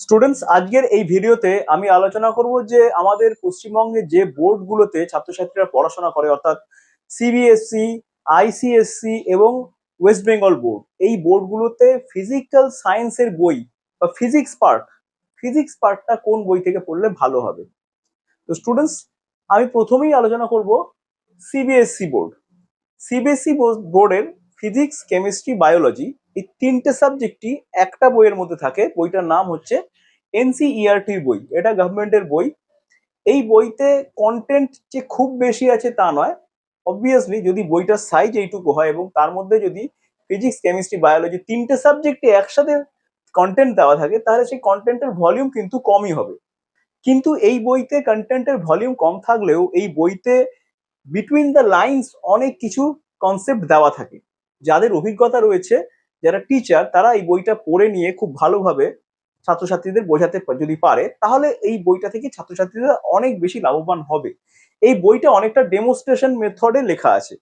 Students আজকের এই ভিডিওতে আমি আলোচনা করব যে আমাদের পশ্চিমবঙ্গে যে বোর্ডগুলোতে ছাত্রছাত্রীরা পড়াশোনা করে, অর্থাৎ সিবিএসসি আইসিএসসি এবং ওয়েস্ট বেঙ্গল বোর্ড এই বোর্ডগুলোতে ফিজিক্যাল সায়েন্সের বই বা ফিজিক্স পার্ট ফিজিক্স পার্টটা কোন বই থেকে পড়লে ভালো হবে? তো স্টুডেন্টস আমি প্রথমেই আলোচনা করব সিবিএসসি বোর্ড সিবিএসসি বোর্ডের ফিজিক্স কেমিস্ট্রি বায়োলজি এই তিনটে সাবজেক্টই একটা বইয়ের মধ্যে থাকে। বইটার নাম হচ্ছে এনসিইআরটির বই। এটা গভর্নমেন্টের বই। এই বইতে কন্টেন্ট যে খুব বেশি আছে তা নয়। অবভিয়াসলি যদি বইটার সাইজ এইটুকু হয় এবং তার মধ্যে যদি ফিজিক্স কেমিস্ট্রি বায়োলজি তিনটে সাবজেক্টে একসাথে কন্টেন্ট দেওয়া থাকে, তাহলে সেই কন্টেন্টের ভলিউম কিন্তু কমই হবে। কিন্তু এই বইতে কন্টেন্টের ভলিউম কম থাকলেও এই বইতে বিটুইন দ্য লাইন্স অনেক কিছু কনসেপ্ট দেওয়া থাকে। যাদের অভিজ্ঞতা রয়েছে যারা টিচার তারা এই বইটা পড়ে নিয়ে খুব ভালোভাবে ছাত্রছাত্রীদের বোঝাতে যদি পারে, তাহলে এই বইটা থেকে ছাত্রছাত্রীরা অনেক বেশি লাভবান হবে। এই বইটা অনেকটা ডেমোস্ট্রেশন মেথডে লেখা আছে।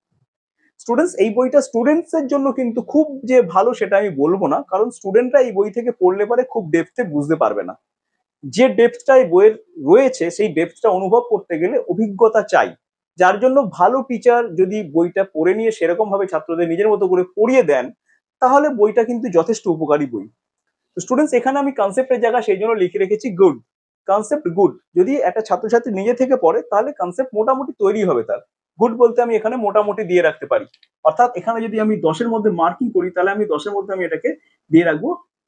স্টুডেন্টস এই বইটা স্টুডেন্টস এর জন্য কিন্তু খুব যে ভালো সেটা আমি বলব না, কারণ স্টুডেন্টরা এই বই থেকে পড়লে পারে খুব ডেপথে বুঝতে পারবে না। যে ডেপথটা এই বইয়ের রয়েছে, সেই ডেপথটা অনুভব করতে গেলে অভিজ্ঞতা চাই। যার জন্য ভালো টিচার যদি বইটা পড়ে নিয়ে সেরকম ভাবে ছাত্রদের নিজের মতো করে পড়িয়ে দেন তাহলে বইটা কিন্তু যথেষ্ট উপকারী বই। তো স্টুডেন্টস এখানে আমি কনসেপ্টের জায়গা সেই জন্য লিখে রেখেছি গুড কনসেপ্ট গুড যদি একটা ছাত্রছাত্রী নিজে থেকে পড়ে, তাহলে কনসেপ্ট মোটামুটি তৈরি হবে তার। গুড বলতে আমি এখানে মোটামুটি দিয়ে রাখতে পারি। অর্থাৎ এখানে যদি আমি দশের মধ্যে মার্কিং করি, তাহলে আমি দশের মধ্যে আমি এটাকে দিয়ে রাখব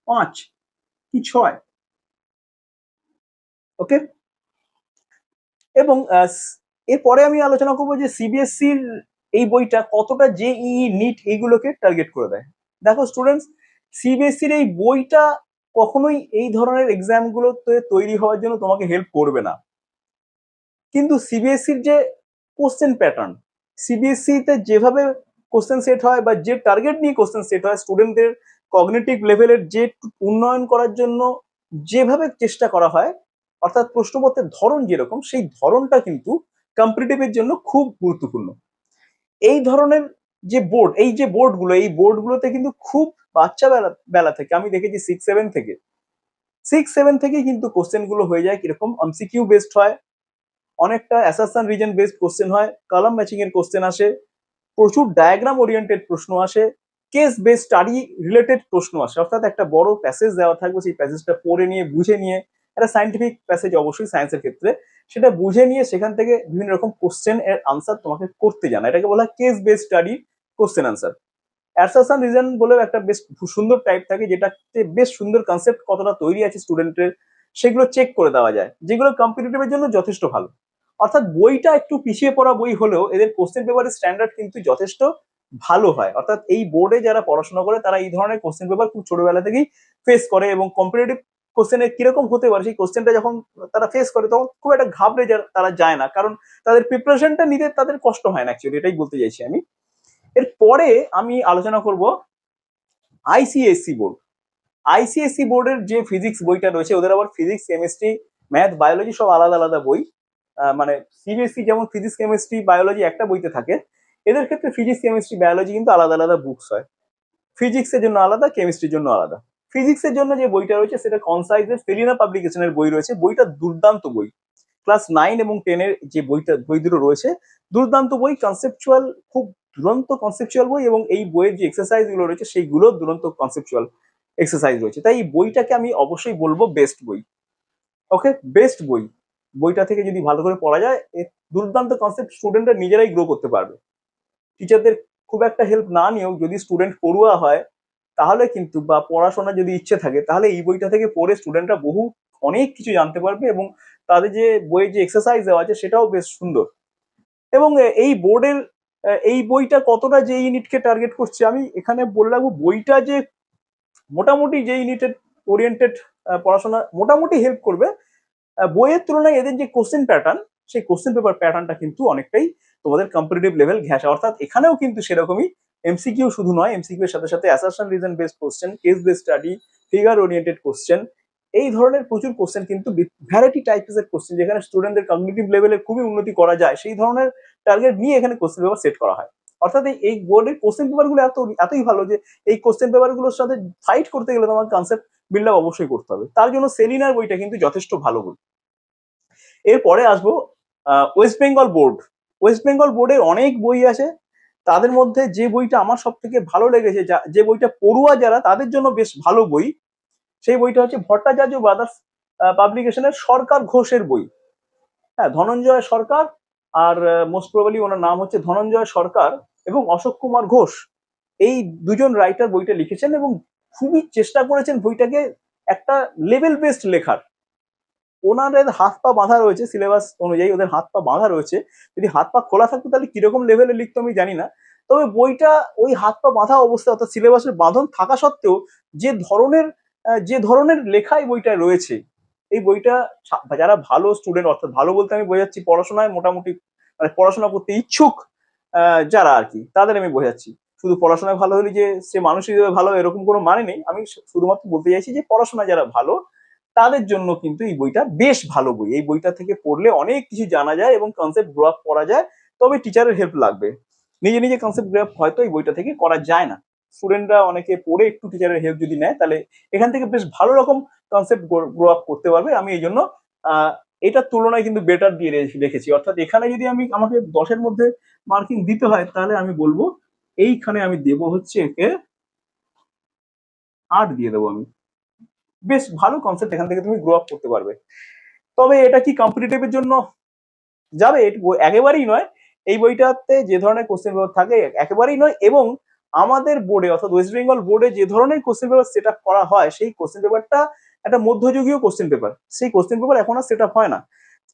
পাঁচ কি ছয়। ওকে এবং এরপরে আমি আলোচনা করব যে সিবিএসসির এই বইটা কতটা জেই নিট এইগুলোকে টার্গেট করে দেয়। দেখো স্টুডেন্টস সিবিএসসির এই বইটা কখনোই এই ধরনের এক্সাম গুলোতে তৈরি হওয়ার জন্য তোমাকে হেল্প করবে না। কিন্তু সিবিএসসির যে কোশ্চেন প্যাটার্ন সিবিএসসি তে যেভাবে কোশ্চেন সেট হয় বা যে টার্গেট নিয়ে কোশ্চেন সেট হয় স্টুডেন্টদের কগনিটিভ লেভেলের যে উন্নয়ন করার জন্য যেভাবে চেষ্টা করা হয়, অর্থাৎ প্রশ্নপত্রের ধরন যেরকম, সেই ধরনটা কিন্তু কম্পিটিটিভের জন্য খুব গুরুত্বপূর্ণ। এই ধরনের যে বোর্ড এই যে বোর্ডগুলো এই বোর্ডগুলোতে কিন্তু খুব বাচ্চা বেলা বেলা থেকে, আমি দেখেছি সিক্স সেভেন থেকে। সিক্স সেভেন থেকে কিন্তু কোশ্চেনগুলো হয়ে যায় কীরকম এমসিকিউ বেসড হয়, অনেকটা অ্যাসাসান রিজন বেসড কোশ্চেন হয় কলাম ম্যাচিং এর কোশ্চেন আসে, প্রচুর ডায়াগ্রাম ওরিয়েন্টেড প্রশ্ন আসে কেস বেস স্টাডি রিলেটেড প্রশ্ন আসে। অর্থাৎ একটা বড় প্যাসেজ দেওয়া থাকবে, সেই প্যাসেজটা পড়ে নিয়ে, বুঝে নিয়ে, একটা সাইন্টিফিক প্যাসেজ অবশ্যই সায়েন্সের ক্ষেত্রে, সেটা বুঝে নিয়ে সেখান থেকে বিভিন্ন রকম কোশ্চেন এর আনসার তোমাকে করতে জানা এটাকে বলা case base study question answer assertion reason বলেও একটা বেশ সুন্দর টাইপ থাকে, যেটাতে বেশ সুন্দর কনসেপ্ট কতটা তৈরি আছে স্টুডেন্টের সেগুলো চেক করে দেওয়া যায়। যেগুলো কম্পিটিটিভের জন্য যথেষ্ট ভালো। অর্থাৎ বইটা একটু পিছিয়ে পড়া বই হলেও এদের কোশ্চেন পেপারের স্ট্যান্ডার্ড কিন্তু যথেষ্ট ভালো হয়। অর্থাৎ এই বোর্ডে যারা পড়াশোনা করে, তারা এই ধরনের কোশ্চেন পেপার খুব ছোটবেলা থেকেই ফেস করে এবং কম্পিটিটিভ কোশ্চেনের কীরকম হতে পারে, সেই কোশ্চেনটা যখন তারা ফেস করে, তখন খুব একটা ঘাবড়ে তারা যায় না। কারণ তাদের প্রিপারেশনটা নিতে তাদের কষ্ট হয় না অ্যাকচুয়ালি এটাই বলতে চাইছি আমি। এরপরে আমি আলোচনা করব আইসিএসসি বোর্ড আইসিএসসি বোর্ডের যে ফিজিক্স বইটা রয়েছে, ওদের আবার ফিজিক্স কেমিস্ট্রি ম্যাথ বায়োলজি সব আলাদা আলাদা বই। মানে সিবিএসসি যেমন ফিজিক্স কেমিস্ট্রি বায়োলজি একটা বইতে থাকে। এদের ক্ষেত্রে ফিজিক্স কেমিস্ট্রি বায়োলজি কিন্তু আলাদা আলাদা বুকস হয়। ফিজিক্সের জন্য আলাদা কেমিস্ট্রির জন্য আলাদা। ফিজিক্সের জন্য যে বইটা রয়েছে, সেটা কনসাইজের ফেলিনা পাবলিকেশনের বই রয়েছে। বইটা দুর্দান্ত বই। ক্লাস নাইন এবং টেনের যে বইটা বই দুটো রয়েছে, দুর্দান্ত বই কনসেপচুয়াল খুব দুরন্ত কনসেপচুয়াল বই এবং এই বইয়ের যে এক্সারসাইজগুলো রয়েছে, সেইগুলো দুরন্ত কনসেপচুয়াল এক্সারসাইজ রয়েছে। তাই এই বইটাকে আমি অবশ্যই বলব বেস্ট বই। ওকে বেস্ট বই। বইটা থেকে যদি ভালো করে পড়া যায় দুর্দান্ত কনসেপ্ট স্টুডেন্টরা নিজেরাই গ্রো করতে পারবে। টিচারদের খুব একটা হেল্প না নিয়েও যদি স্টুডেন্ট পড়ুয়া হয়, তাহলে কিন্তু বা পড়াশোনার যদি ইচ্ছে থাকে, তাহলে এই বইটা থেকে পড়ে স্টুডেন্টরা বহু, অনেক কিছু জানতে পারবে এবং তাদের যে বইয়ের যে এক্সারসাইজ দেওয়া আছে, সেটাও বেশ সুন্দর। এবং এই বোর্ডের এই বইটা কতটা যে ইউনিটকে টার্গেট করছে, আমি এখানে বলে রাখব, বইটা যে মোটামুটি যে ইউনিটেড ওরিয়েন্টেড পড়াশোনা, মোটামুটি হেল্প করবে বইয়ের তুলনায় এদের যে কোশ্চেন প্যাটার্ন সেই কোশ্চেন পেপার প্যাটার্নটা কিন্তু অনেকটাই তোমাদের কম্পিটিটিভ লেভেল ঘেঁষা। অর্থাৎ এখানেও কিন্তু সেরকমই এমসিকিউ শুধু নয় এমসিকিউ এর সাথে সাথে assertion reason based question case based study figure oriented question এই ধরনের প্রচুর কোশ্চেন কিন্তু ভ্যারাইটি টাইপের কোশ্চেন যেখানে স্টুডেন্টদের কগনিটিভ লেভেলে খুবই উন্নতি করা যায়, সেই ধরনের টার্গেট নিয়ে এখানে কোশ্চেন পেপার সেট করা হয়। অর্থাৎ এই- বোর্ডের কোশ্চেন পেপারগুলো এত এতই ভালো যে এই কোশ্চেন পেপারগুলোর সাথে ফাইট করতে গেলে তোমার কনসেপ্ট বিল্ড আপ অবশ্যই করতে হবে। তার জন্য সেলিনার বইটা কিন্তু যথেষ্ট ভালো বই। এরপরে আসব ওয়েস্ট বেঙ্গল বোর্ড ওয়েস্ট বেঙ্গল বোর্ডের অনেক বই আছে। তাদের মধ্যে যে বইটা আমার সব থেকে ভালো লেগেছে, যে বইটা পড়ুয়া যারা, তাদের জন্য বেশ ভালো বই। সেই বইটা হচ্ছে ভট্টাচার্য ব্রাদার্স পাবলিকেশনের সরকার ঘোষের বই। হ্যাঁ ধনঞ্জয় সরকার আর মোস্ট প্রবাবলি ওনার নাম হচ্ছে ধনঞ্জয় সরকার এবং অশোক কুমার ঘোষ। এই দুজন রাইটার বইটা লিখেছেন এবং খুবই চেষ্টা করেছেন বইটাকে একটা লেভেল বেসড লেখার। ওনাদের হাত পা বাঁধা রয়েছে সিলেবাস অনুযায়ী ওদের হাত পা বাঁধা রয়েছে। যদি হাত পা খোলা থাকতো তাহলে কীরকম লেভেলে লিখতো আমি জানি না। তবে বইটা ওই হাত পা বাঁধা অবস্থায় অর্থাৎ সিলেবাসের বাঁধন থাকা সত্ত্বেও যে ধরনের যে ধরনের লেখাই বইটা রয়েছে এই বইটা যারা ভালো স্টুডেন্ট অর্থাৎ ভালো বলতে আমি বোঝাচ্ছি পড়াশোনায় মোটামুটি মানে পড়াশোনা করতে ইচ্ছুক যারা আর কি, তাদের আমি বোঝাচ্ছি। শুধু পড়াশোনায় ভালো হলে যে সে মানুষ হিসেবে ভালো, এরকম কোনো মানে নেই। আমি শুধুমাত্র বলতে চাইছি যে পড়াশোনা যারা ভালো, তাদের জন্য কিন্তু এই বইটা বেশ ভালো বই। এই বইটা থেকে পড়লে অনেক কিছু জানা যায় এবং কনসেপ্ট গ্রো আপ করা যায়, তবে টিচারের হেল্প লাগবে। নিজে নিজে কনসেপ্ট গ্রো আপ হয়তো এই বইটা থেকে করা যায় না। স্টুডেন্টরা অনেকে পড়ে একটু টিচারের হেল্প যদি নেয়, তাহলে এখান থেকে বেশ ভালো রকম কনসেপ্ট গ্রো আপ করতে পারবে, আমি এই জন্য এটার তুলনায় কিন্তু বেটার দিয়ে রেখেছি। অর্থাৎ এখানে যদি আমি আমাকে দশের মধ্যে মার্কিং দিতে হয়, তাহলে আমি বলব, এইখানে আমি দেবো হচ্ছে একে আট দিয়ে দেবো আমি। বেশ ভালো কনসেপ্ট এখান থেকে তুমি গ্রো আপ করতে পারবে। তবে এটা কি কম্পিটিটিভের জন্য? যাবে একেবারেই নয়। এই বইটাতে যে ধরনের কোশ্চেন পেপার থাকে, একেবারেই নয়। এবং আমাদের বোর্ডে অর্থাৎ ওয়েস্ট বেঙ্গল বোর্ডে যে ধরনের কোশ্চেন পেপার সেট করা হয়, সেই কোশ্চেন পেপারটা একটা মধ্যযুগীয় কোশ্চেন পেপার সেই কোশ্চেন পেপার এখন আর সেট হয় না।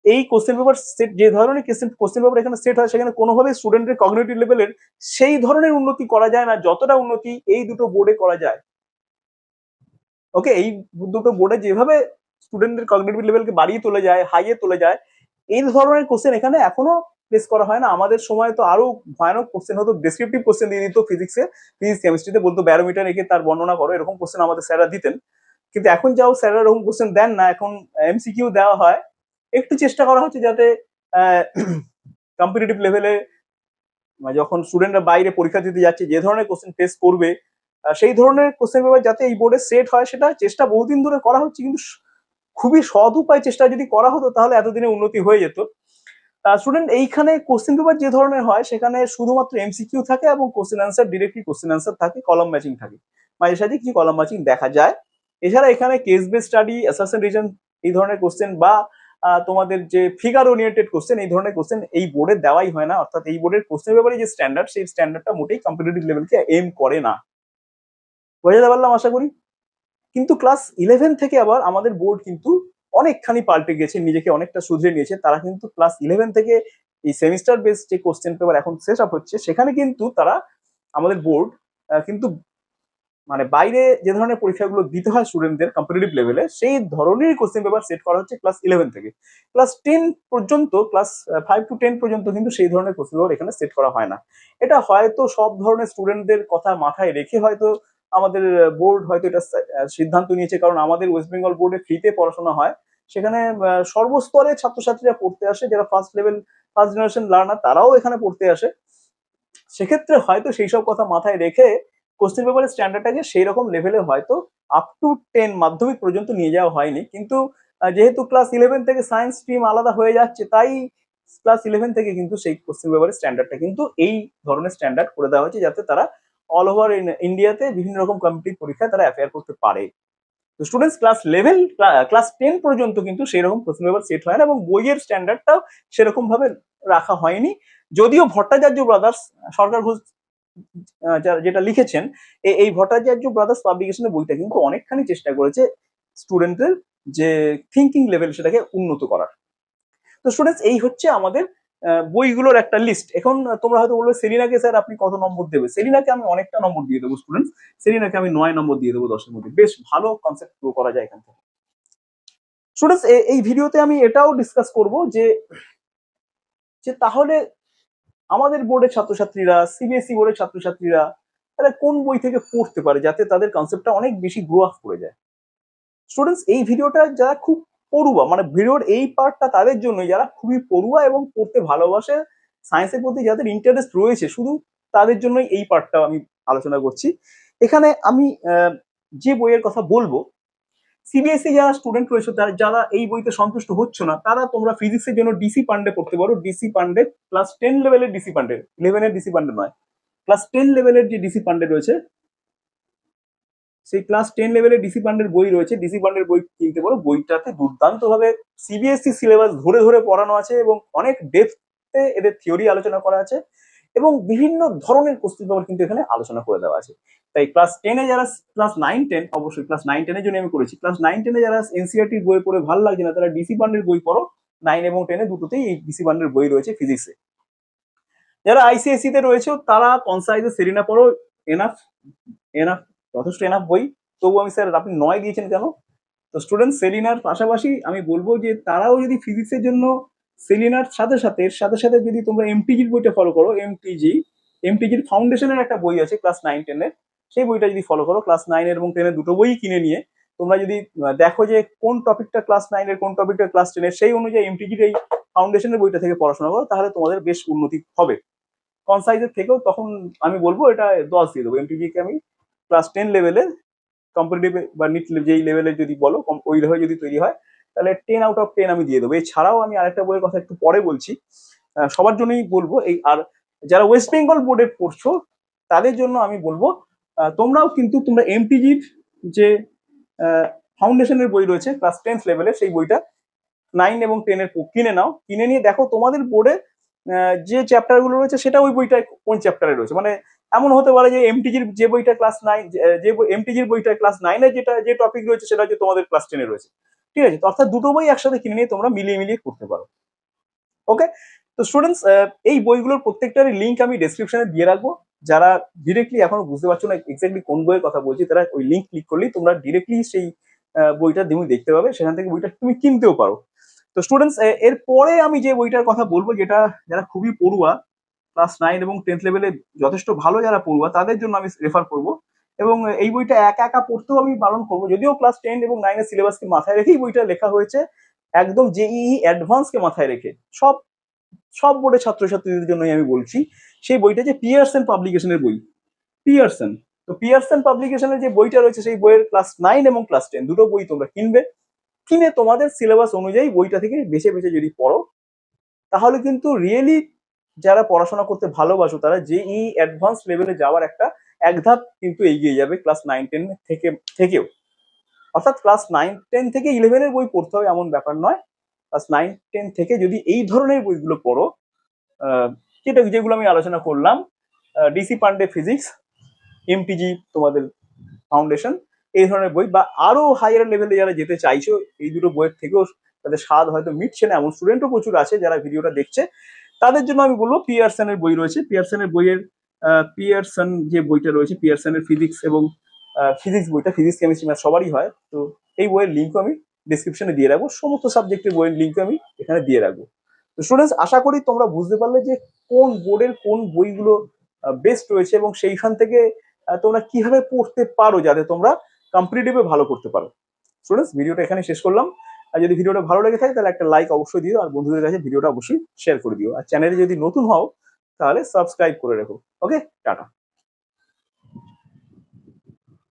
এই কোশ্চেন পেপার সেট যে ধরনের কোশ্চেন পেপার এখানে সেট হয়, সেখানে কোনোভাবে স্টুডেন্টের কগনিটিভ লেভেলের সেই ধরনের উন্নতি করা যায় না, যতটা উন্নতি এই দুটো বোর্ডে করা যায়। ওকে এই দুটো বোর্ডে যেভাবে স্টুডেন্টের কগনিটিভ লেভেলকে বাড়িয়ে তোলা যায়, হাইয়ে তোলা যায়, এই ধরনের কোশ্চেন এখানে এখনও প্লেস করা হয় না। আমাদের সময় তো আরও ভয়ানক কোশ্চেন হতো ডেসক্রিপটিভ কোশ্চেন দিয়ে দিত ফিজিক্সে ফিজিক্স কেমিস্ট্রিতে বলতো ব্যারোমিটার এঁকে তার বর্ণনা করো। এরকম কোশ্চেন আমাদের স্যাররা দিতেন। কিন্তু এখন যাও স্যাররা এরকম কোশ্চেন দেন না, এখন এমসিকিউ দেওয়া হয়। একটু চেষ্টা করা হচ্ছে যাতে কম্পিটিটিভ লেভেলে যখন স্টুডেন্টরা বাইরে পরীক্ষা দিতে যাচ্ছে, যে ধরনের কোশ্চেন ফেস করবে সেই ধরনের কোশ্চেন পেপার যাতে এই বোর্ডে সেট হয়, সেটা চেষ্টা বহুদিন ধরে করা হচ্ছে, কিন্তু খুবই সৎ উপায় চেষ্টা যদি করা হতো, তাহলে এতদিনে উন্নতি হয়ে যেত। স্টুডেন্ট এইখানে কোশ্চেন পেপার যে ধরনের হয়, সেখানে শুধুমাত্র এমসিকিউ থাকে এবং question answer directly question answer থাকে কলম ম্যাচিং থাকে। মাঝে সাথে কিছু কলম ম্যাচিং দেখা যায়। এছাড়া এখানে case base study assertion reason এই ধরনের কোশ্চেন বা তোমাদের যে ফিগার ওরিয়েন্টেড কোশ্চেন এই ধরনের কোশ্চেন এই বোর্ডে দেওয়াই হয় না। অর্থাৎ এই বোর্ডের কোশ্চেন পেপারে যে স্ট্যান্ডার্ড সেই স্ট্যান্ডার্ডটা মোটেই কম্পিটিটিভ লেভেলকে এম করে না। বোঝাতে পারলাম আশা করি? কিন্তু ক্লাস ইলেভেন থেকে আবার আমাদের বোর্ড কিন্তু অনেকখানি পাল্টে গেছে, নিজেকে অনেকটা শুধরে নিয়েছে। তারা কিন্তু ক্লাস ইলেভেন থেকে এই সেমিস্টার বেস যে কোশ্চেন পেপার এখন শেষ আপ হচ্ছে, সেখানে কিন্তু তারা আমাদের বোর্ড কিন্তু মানে বাইরে যে ধরনের পরীক্ষাগুলো দিতে হয় স্টুডেন্টদের কম্পিটিটিভ লেভেলে সেই ধরনের কোশ্চেন পেপার সেট করা হচ্ছে ক্লাস ইলেভেন থেকে। ক্লাস টেন পর্যন্ত ক্লাস ফাইভ টু টেন পর্যন্ত কিন্তু সেই ধরনের কোশ্চেন পেপার এখানে সেট করা হয় না। এটা হয়তো সব ধরনের স্টুডেন্টদের কথা মাথায় রেখে হয়তো আমাদের বোর্ড হয়তো এটা সিদ্ধান্ত নিয়েছে কারণ আমাদের ওয়েস্ট বেঙ্গল বোর্ডে ফ্রিতে পড়াশোনা হয়। সেখানে আহ, সর্বস্তরের ছাত্রছাত্রীরা পড়তে আসে যারা first level first generation learner তারাও এখানে পড়তে আসে। সেক্ষেত্রে হয়তো সেই সব কথা মাথায় রেখে কোশ্চেন পেপারের স্ট্যান্ডার্ডটাকে সেই রকম লেভেলে হয়তো আপ টু টেন মাধ্যমিক পর্যন্ত নিয়ে যাওয়া হয়নি। কিন্তু যেহেতু ক্লাস ইলেভেন থেকে সায়েন্স স্ট্রিম আলাদা হয়ে যাচ্ছে, তাই ক্লাস ইলেভেন থেকে কিন্তু সেই কোশ্চেন পেপারের স্ট্যান্ডার্ডটা কিন্তু এই ধরনের স্ট্যান্ডার্ড করে দেওয়া হয়েছে যাতে তারা অল ওভার ইন্ডিয়াতে বিভিন্ন রকম কম্পিটিভ পরীক্ষায় তারা অ্যাফেয়ার করতে পারে। তো students class level class ten পর্যন্ত কিন্তু সেই রকম কোশ্চেন পেপার সেট হয় না এবং বইয়ের স্ট্যান্ডার্ডটাও সেরকম ভাবে রাখা হয়নি। যদিও ভট্টাচার্য ব্রাদার্স সরকার ঘোষ যা- যেটা লিখেছেন এই ভট্টাচার্য ব্রাদার্স পাবলিকেশনের বইটা কিন্তু অনেকখানি চেষ্টা করেছে স্টুডেন্টদের যে থিঙ্কিং লেভেল সেটাকে উন্নত করার। তো স্টুডেন্টস এই হচ্ছে আমাদের বইগুলোর একটা লিস্ট এখন তোমরা হয়তো বলবে, সেলিনাকে স্যার আপনি কত নম্বর দেবে? সেলিনাকে আমি অনেকটা নম্বর দিয়ে দেবো স্টুডেন্টস সেলিনাকে আমি নয় নম্বর দিয়ে দেবো দশের মধ্যে। বেশ ভালো কনসেপ্ট গ্রো করা যায় এখান থেকে। স্টুডেন্টস এই ভিডিওতে আমি এটাও ডিসকাস করব যে যে তাহলে আমাদের বোর্ডের ছাত্রছাত্রীরা সিবিএসই বোর্ডের ছাত্রছাত্রীরা তারা কোন বই থেকে পড়তে পারে যাতে তাদের কনসেপ্টটা অনেক বেশি গ্রো আপ করে যায়? স্টুডেন্টস এই ভিডিওটা যারা খুব পড়ুয়া মানে ভিডিওর এই পার্টটা তাদের জন্য যারা খুবই পড়ুয়া এবং পড়তে ভালোবাসে সায়েন্সের প্রতি যাদের ইন্টারেস্ট রয়েছে, শুধু তাদের জন্যই এই পার্টটা আমি আলোচনা করছি। এখানে আমি যে বইয়ের কথা বলব সিবিএসসি যারা স্টুডেন্ট রয়েছে যারা এই বইতে সন্তুষ্ট হচ্ছে না, তারা তোমরা ফিজিক্সের জন্য ডিসি পান্ডে পড়তে পারো। ডিসি পান্ডে ক্লাস টেন লেভেলের ডিসি পান্ডে ইলেভেনের ডিসি পান্ডে নয়। ক্লাস টেন লেভেলের যে ডিসি পান্ডে রয়েছে, সেই ক্লাস টেন লেভেলের ডিসি পান্ডের বই রয়েছে। ডিসি পান্ডের বই কিনতে পারো। বইটাতে দুর্দান্ত ভাবে সিবিএসসি সিলেবাস ধরে ধরে পড়ানো আছে এবং অনেক ডেপথে এদের থিওরি আলোচনা করা আছে। এবং বিভিন্ন ধরনের কোশ্চেন পেপার কিন্তু এখানে আলোচনা করে দেওয়া আছে। তাই ক্লাস টেনে যারা ক্লাস নাইন টেন অবশ্যই ক্লাস নাইন টেনের জন্য আমি করেছি। ক্লাস নাইন টেনে যারা এনসিআরটি বই পড়ে ভালো লাগছে না, তারা ডিসি বান্ডের বই পড়ো। নাইন এবং টেনে দুটোতেই এই ডিসি পান্ডের বই রয়েছে ফিজিক্সে যারা আইসিএসসি তে রয়েছে, তারা কনসাইজে সেরিনা পড়ো এনাফ এনাফ যথেষ্ট এনাফ বই। তবু আমি স্যার আপনি নয় দিয়েছেন কেন? তো স্টুডেন্ট সেলিনার পাশাপাশি আমি বলব যে তারাও যদি ফিজিক্সের জন্য সেলিনার সাথে সাথে, এর সাথে সাথে যদি তোমরা এমটিজির বইটা ফলো করো এমটিজি এমটিজির ফাউন্ডেশনের একটা বই আছে ক্লাস নাইন টেনের সেই বইটা যদি ফলো করো ক্লাস নাইনের এবং টেনের দুটো বই কিনে নিয়ে, তোমরা যদি দেখো যে কোন টপিকটা ক্লাস নাইনের কোন টপিকটা ক্লাস টেনের সেই অনুযায়ী এমটিজির এই ফাউন্ডেশনের বইটা থেকে পড়াশোনা করো, তাহলে তোমাদের বেশ উন্নতি হবে। কনসাইজের থেকেও তখন আমি বলব, এটা দশ দিয়ে দেবো। এমটিজিকে আমি ক্লাস টেন লেভেলে কম্পিটিটিভ বা নিট যেই লেভেলে যদি বলো, ওই লেভেলে যদি তৈরি হয় তাহলে টেন আউট অফ টেন আমি দিয়ে দেবো। এছাড়াও আমি আরেকটা বইয়ের কথা একটু পরে বলছি। সবার জন্যই বলব, এই আর যারা ওয়েস্ট বেঙ্গল বোর্ডে পড়ছো, তাদের জন্য আমি বলব তোমরাও কিন্তু তোমরা এমটিজির যে ফাউন্ডেশনের বই রয়েছে ক্লাস টেন্থ লেভেলে সেই বইটা নাইন এবং টেনের কিনে নাও। কিনে নিয়ে দেখো, তোমাদের বোর্ডে যে চ্যাপ্টারগুলো রয়েছে, সেটা ওই বইটায় কোন চ্যাপ্টারে রয়েছে? মানে এমন হতে পারে যে এমটিজির যে বইটা ক্লাস নাইন যে এমটিজির বইটা ক্লাস নাইনের যেটা যে টপিক রয়েছে, সেটা হচ্ছে তোমাদের ক্লাস টেনে রয়েছে। ঠিক আছে? অর্থাৎ দুটো বই একসাথে কিনে নিয়ে তোমরা মিলিয়ে মিলিয়ে করতে পারো। ওকে তো স্টুডেন্টস এই বইগুলোর প্রত্যেকটারই লিঙ্ক আমি ডেসক্রিপশনে দিয়ে রাখব। যারা ডিরেক্টলি এখনও বুঝতে পারছ না এক্স্যাক্টলি কোন বইয়ের কথা বলছি, তারা ওই লিঙ্ক ক্লিক করলেই তোমরা ডিরেক্টলি সেই বইটা তুমি দেখতে পাবে। সেখান থেকে বইটা তুমি কিনতেও পারো। তো স্টুডেন্টস এর পরে আমি যে বইটার কথা বলব, যেটা যারা খুবই পড়ুয়া ক্লাস নাইন এবং টেন্থ লেভেলে যথেষ্ট ভালো যারা পড়ুয়া, তাদের জন্য আমি রেফার করব। এবং এই বইটা একা একা পড়তেও আমি বারণ করব। যদিও ক্লাস টেন এবং নাইনের সিলেবাসকে মাথায় রেখেই বইটা লেখা হয়েছে, একদম জেইই অ্যাডভান্সকে মাথায় রেখে। সব সব বোর্ডের ছাত্রছাত্রীদের জন্যই আমি বলছি, সেই বইটা যে পিয়ারসন পাবলিকেশনের বই। পিয়ারসন তো পিয়ারসন পাবলিকেশনের যে বইটা রয়েছে, সেই বইয়ের ক্লাস নাইন এবং ক্লাস টেন দুটো বই তোমরা কিনবে। কিনে তোমাদের সিলেবাস অনুযায়ী বইটা থেকে বেছে বেছে যদি পড়ো, তাহলে কিন্তু রিয়েলি যারা পড়াশোনা করতে ভালোবাসো, তারা জেই অ্যাডভান্স লেভেলে যাওয়ার একটা এক ধাপ কিন্তু এগিয়ে যাবে ক্লাস নাইন টেন থেকে, থেকেও। অর্থাৎ ক্লাস নাইন টেন থেকে ইলেভেনের বই পড়তে হবে এমন ব্যাপার নয়। ক্লাস নাইন টেন থেকে যদি এই ধরনের বইগুলো পড়ো যেটা যেগুলো আমি আলোচনা করলাম D C Pandey physics MTG তোমাদের ফাউন্ডেশন এই ধরনের বই বা আরও হায়ার লেভেলে যারা যেতে চাইছো, এই দুটো বইয়ের থেকেও তাদের স্বাদ হয়তো মিটছে না, এমন স্টুডেন্টও প্রচুর আছে যারা ভিডিওটা দেখছে। তাদের জন্য আমি বলব পিয়ারসনের বই রয়েছে। পিয়ারসনের বইয়ের পিয়ারসন যে বইটা রয়েছে, পিয়ারসনের ফিজিক্স এবং ফিজিক্স বইটা ফিজিক্স কেমিস্ট্রি ম্যাথ সবারই হয়। তো এই বইয়ের লিঙ্কও আমি ডিসক্রিপশনে দিয়ে রাখব। সমস্ত সাবজেক্টের বইয়ের লিঙ্কও আমি এখানে দিয়ে রাখব। তো স্টুডেন্টস আশা করি তোমরা বুঝতে পারলে যে কোন বোর্ডের কোন বইগুলো বেস্ট রয়েছে এবং সেইখান থেকে তোমরা কীভাবে পড়তে পারো যাতে তোমরা কম্পিটিটিভে ভালো করতে পারো। স্টুডেন্টস ভিডিওটা এখানে শেষ করলাম। আর যদি ভিডিওটা ভালো লেগে থাকে, তাহলে একটা লাইক অবশ্যই দিও। আর বন্ধুদের কাছে ভিডিওটা অবশ্যই শেয়ার করে দিও। আর চ্যানেলে যদি নতুন হও তাহলে সাবস্ক্রাইব করে রেখো। ওকে টাটা